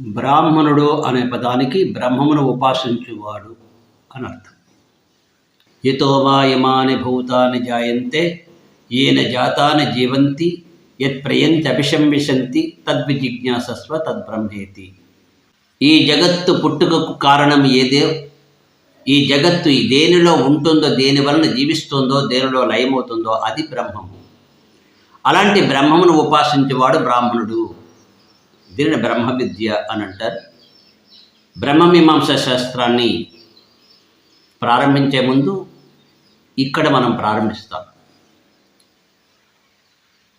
బ్రాహ్మణుడు అనే పదానికి బ్రహ్మమును ఉపాసించువాడు అని అర్థం. యతో వా యమాని భూతాని జాయంతే ఏన జాతాని జీవంతి యత్ ప్రయంతి అభిశంవిశంతి తద్విజిజ్ఞాసస్వ తద్బ్రహ్మేతి. ఈ జగత్తు పుట్టుకకు కారణం ఏదే? ఈ జగత్తు ఈ దేనిలో ఉంటుందో దేని వలన జీవిస్తుందో దేనిలో లయమవుతుందో అది బ్రహ్మము. అలాంటి బ్రహ్మమును ఉపాసించేవాడు బ్రాహ్మణుడు. దీనిని బ్రహ్మ విద్య అని అంటారు. బ్రహ్మమీమాంస శాస్త్రాన్ని ప్రారంభించే ముందు ఇక్కడ మనం ప్రారంభిస్తాం.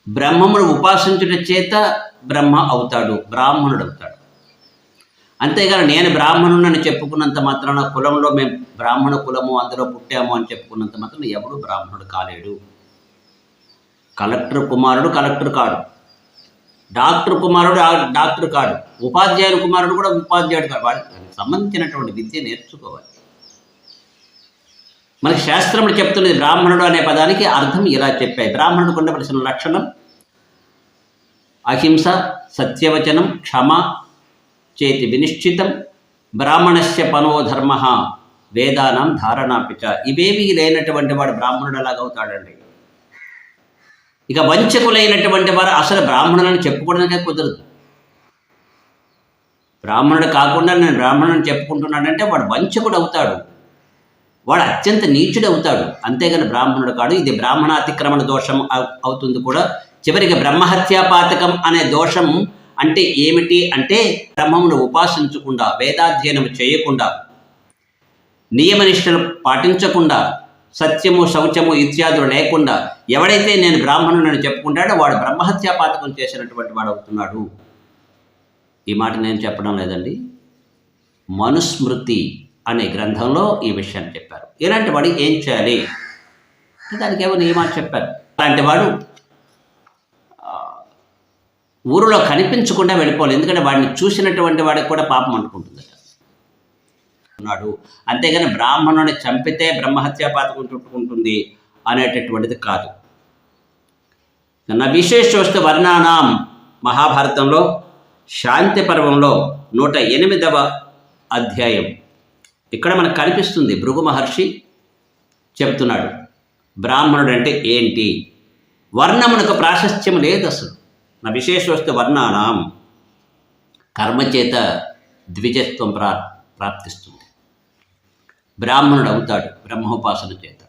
బ్రహ్మమును ఉపాసించుట చేత బ్రహ్మ అవుతాడు బ్రాహ్మణుడు అవుతాడు. అంతేగాని నేను బ్రాహ్మణునని చెప్పుకున్నంత మాత్రాన కులంలో మేము బ్రాహ్మణ కులము అందులో పుట్టాము అని చెప్పుకున్నంత మాత్రం ఎవడు బ్రాహ్మణుడు కాలేడు. కలెక్టర్ కుమారుడు కలెక్టర్ కాడు. డాక్టర్ కుమారుడు డాక్టర్ కాడు. ఉపాధ్యాయుడు కుమారుడు కూడా ఉపాధ్యాయుడు కాడు. వాడికి సంబంధించినటువంటి విద్య నేర్చుకోవాలి. మనకి శాస్త్రములు చెప్తున్నది బ్రాహ్మణుడు అనే పదానికి అర్థం ఇలా చెప్పాయి. బ్రాహ్మణుడికి ఉండవలసిన లక్షణం అహింస సత్యవచనం క్షమ చేతి వినిశ్చితం బ్రాహ్మణస్య పనో ధర్మ వేదానం ధారణాపిచ ఇవేవి లేనటువంటి వాడు బ్రాహ్మణుడు ఎలాగవుతాడండి? ఇక వంచకులైనటువంటి వారు అసలు బ్రాహ్మణులను చెప్పుకోవడానికే కుదరదు. బ్రాహ్మణుడు కాకుండా నేను బ్రాహ్మణుని చెప్పుకుంటున్నాడంటే వాడు వంచకుడు అవుతాడు. వాడు అత్యంత నీచుడు అవుతాడు. అంతేగాని బ్రాహ్మణుడు కాడు. ఇది బ్రాహ్మణ అతిక్రమణ దోషం అవుతుంది కూడా. చివరికి బ్రహ్మహత్యాపాతకం అనే దోషం అంటే ఏమిటి అంటే బ్రహ్మమును ఉపాసించకుండా వేదాధ్యయనం చేయకుండా నియమనిష్టలు పాటించకుండా సత్యము శౌచము ఇత్యాదులు లేకుండా ఎవడైతే నేను బ్రాహ్మణుని చెప్పుకుంటాడో వాడు బ్రహ్మహత్యాపాతకం చేసినటువంటి వాడు అవుతున్నాడు. ఈ మాట నేను చెప్పడం లేదండి. మనుస్మృతి అనే గ్రంథంలో ఈ విషయాన్ని చెప్పారు. ఇలాంటి వాడు ఏం చేయాలి? దానికి ఏమో నియమాలు చెప్పారు? అలాంటి వాడు ఊరిలో కనిపించకుండా వెళ్ళిపోవాలి. ఎందుకంటే వాడిని చూసినటువంటి వాడికి కూడా పాపం అంటుకుంటుంది ఉన్నాడు. అంతేగాని బ్రాహ్మణుని చంపితే బ్రహ్మహత్యా పాతకం చుట్టుకుంటుంది అనేటటువంటిది కాదు. నా విశేషోస్తు వర్ణానాం మహాభారతంలో శాంతి పర్వంలో నూట ఎనిమిదవ అధ్యాయం. ఇక్కడ మనకు కనిపిస్తుంది భృగు మహర్షి చెప్తున్నాడు బ్రాహ్మణుడు అంటే ఏంటి? వర్ణమునకు ప్రాశస్త్యం లేదు అసలు. నా విశేషవస్తు వర్ణానాం. కర్మచేత ద్విజత్వం ప్రా ప్రాప్తిస్తుంది. బ్రాహ్మణుడు అవుతాడు బ్రహ్మోపాసన చేత.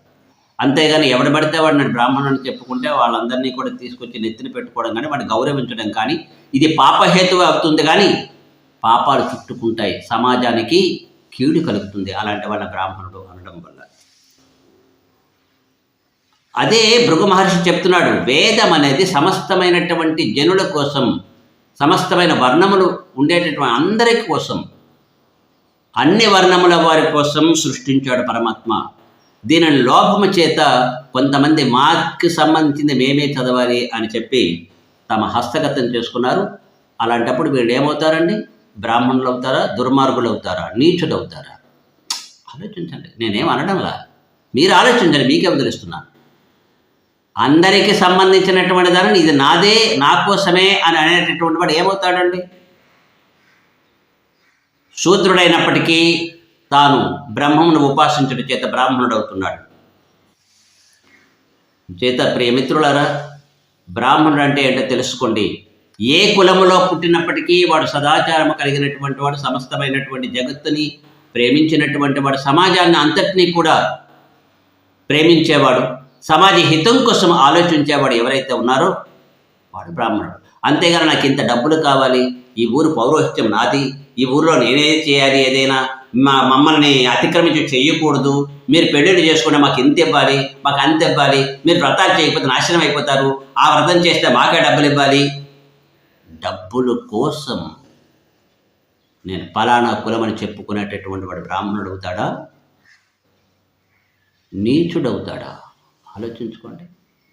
అంతేగాని ఎవడు పడితే వాడిని నేను బ్రాహ్మణుని చెప్పుకుంటే వాళ్ళందరినీ కూడా తీసుకొచ్చి నెత్తిన పెట్టుకోవడం కానీ వాడిని గౌరవించడం కానీ ఇది పాపహేతువు అవుతుంది కానీ పాపాలు చుట్టుకుంటాయి. సమాజానికి కీడు కలుగుతుంది అలాంటి వాళ్ళ బ్రాహ్మణుడు అనడం వల్ల. అదే భృగు మహర్షి చెప్తున్నాడు వేదం అనేది సమస్తమైనటువంటి జనుల కోసం సమస్తమైన వర్ణములు ఉండేటటువంటి అందరి కోసం అన్ని వర్ణముల వారి కోసం సృష్టించాడు పరమాత్మ. దీనిని లోపము చేత కొంతమంది మాకు సంబంధించింది మేమే చదవాలి అని చెప్పి తమ హస్తగతం చేసుకున్నారు. అలాంటప్పుడు వీళ్ళు ఏమవుతారండి? బ్రాహ్మణులు అవుతారా? దుర్మార్గులు అవుతారా? నీచుడు అవుతారా? ఆలోచించండి. నేనేం అనడంలా? మీరు ఆలోచించండి. మీకే వదిలిస్తున్నాను అందరికీ సంబంధించినటువంటి దానిని ఇది నాదే నా కోసమే అని అనేటటువంటి వాడు ఏమవుతాడండి? శూద్రుడైనప్పటికీ తాను బ్రహ్మమును ఉపాసించడం చేత బ్రాహ్మణుడు అవుతున్నాడు చేత ప్రియమిత్రులారా బ్రాహ్మణుడు అంటే ఏంటో తెలుసుకోండి. ఏ కులములో పుట్టినప్పటికీ వాడు సదాచారము కలిగినటువంటి వాడు సమస్తమైనటువంటి జగత్తుని ప్రేమించినటువంటి వాడు సమాజాన్ని అంతటినీ కూడా ప్రేమించేవాడు సమాజ హితం కోసం ఆలోచించేవాడు ఎవరైతే ఉన్నారో వాడు బ్రాహ్మణుడు. అంతేగాని నాకు ఇంత డబ్బులు కావాలి ఈ ఊరు పౌరోహిత్యం నాది ఈ ఊర్లో నేనే చేయాలి ఏదైనా? మా మమ్మల్ని అతిక్రమించి చేయకూడదు. మీరు పెళ్ళిళ్ళు చేసుకుంటే మాకు ఇంత ఇవ్వాలి మాకు అంత ఇవ్వాలి. మీరు వ్రతాలు చేయకపోతే నాశనం అయిపోతారు. ఆ వ్రతం చేస్తే మాకే డబ్బులు ఇవ్వాలి. డబ్బుల కోసం నేను ఫలానా కులమని చెప్పుకునేటటువంటి వాడు బ్రాహ్మణుడు అవుతాడా? నీచుడవుతాడా ఆలోచించుకోండి.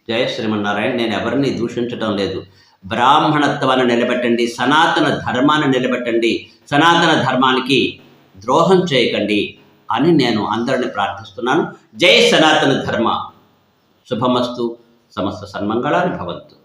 జయ శ్రీమన్నారాయణ నేను ఎవరిని దూషించడం లేదు. బ్రాహ్మణత్వాన్ని నిలబెట్టండి సనాతన ధర్మాన్ని నిలబెట్టండి సనాతన ధర్మానికి ద్రోహం చేయకండి అని నేను అందరిని ప్రార్థిస్తున్నాను. జై సనాతన ధర్మ. శుభమస్తు. సమస్త సన్మంగళాన్ని భవంతు.